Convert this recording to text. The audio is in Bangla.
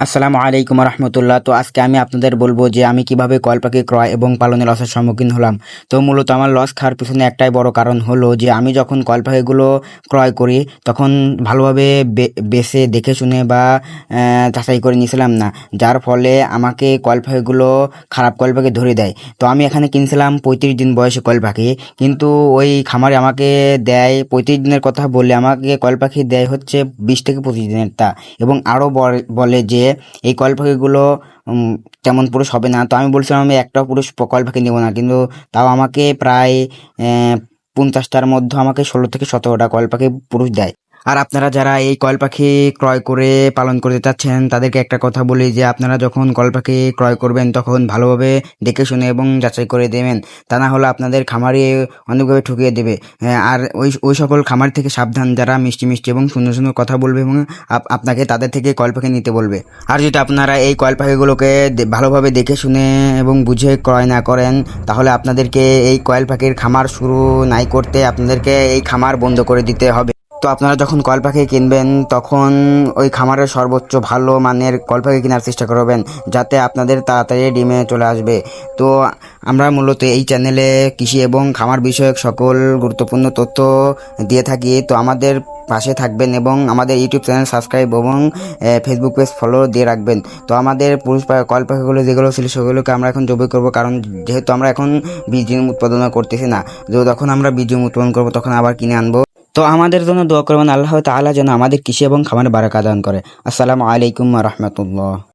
আসসালামু আলাইকুম রহমতুল্লাহ তো আজকে আমি আপনাদের বলব যে আমি কীভাবে কয়েল পাখি ক্রয় এবং পালনে লসের সম্মুখীন হলাম। তো মূলত আমার লস খাওয়ার পিছনে একটাই বড় কারণ হলো যে আমি যখন কয়েল পাখিগুলো ক্রয় করি, তখন ভালোভাবে বে- বেছে, দেখে শুনে বা যাচাই করে নিয়েছিলাম না। যার ফলে আমাকে কয়েল পাখিগুলো খারাপ কয়েল পাখি ধরে দেয়। তো আমি এখানে কিনছিলাম পঁয়ত্রিশ দিন বয়সে কয়েল পাখি কিন্তু ওই খামারে আমাকে দেয়, পঁয়ত্রিশ দিনের কথা বলে আমাকে কয়েল পাখি দেয় হচ্ছে বিশ থেকে পঁচিশ দিনের তা এবং আরও বলে যে এই কলপাখিগুলো পাখিগুলো তেমন পুরুষ হবে না। তো আমি বলছিলাম আমি একটাও পুরুষ কল পাখি নেব না। কিন্তু তাও আমাকে প্রায় পঞ্চাশটার মধ্যে আমাকে ষোলো থেকে সতেরোটা কলপাখি পাখি পুরুষ দেয়। আর আপনারা যারা এই কয়েল পাখি ক্রয় করে পালন করতে চাচ্ছেন তাদেরকে একটা কথা বলি যে আপনারা যখন কয়েল পাখি ক্রয় করবেন তখন ভালোভাবে দেখে শুনে এবং যাচাই করে দেবেন। তা না হলে আপনাদের খামারে অনেকভাবে ঠকিয়ে দেবে। হ্যাঁ, আর ওই ওই সকল খামার থেকে সাবধান যারা মিষ্টি মিষ্টি এবং সুন্দর সুন্দর কথা বলবে এবং আপনাকে তাদের থেকে কয়েল পাখি নিতে বলবে। আর যদি আপনারা এই কয়েল পাখিগুলোকে ভালোভাবে দেখে শুনে এবং বুঝে ক্রয় না করেন তাহলে আপনাদেরকে এই কয়েল পাখির খামার শুরু নাই করতে আপনাদেরকে এই খামার বন্ধ করে দিতে হবে। তো আপনারা যখন কল পাখি কিনবেন, তখন ওই খামারের সর্বোচ্চ ভালো মানের কল পাখি কেনার চেষ্টা করবেন, যাতে আপনাদের তাড়াতাড়ি ডিমে চলে আসবে। তো আমরা মূলত এই চ্যানেলে কৃষি এবং খামার বিষয়ক সকল গুরুত্বপূর্ণ তথ্য দিয়ে থাকি। তো আমাদের পাশে থাকবেন এবং আমাদের ইউটিউব চ্যানেল সাবস্ক্রাইব এবং ফেসবুক পেজ ফলো দিয়ে রাখবেন। তো আমাদের পুরুষ কয়েল পাখিগুলো যেগুলো ছিল সেগুলোকে আমরা এখন জবই করব, কারণ যেহেতু আমরা এখন বীজ উৎপাদন করতেছি না, তো যখন আমরা বীজ উৎপাদন করব, তখন আবার কিনে আনব। তো আমাদের জন্য দোয়া করবেন, আল্লাহ তালা যেন আমাদের কৃষি এবং খামার বারাকা দান করে। আসসালামু আলাইকুম রহমতুল্লাহ।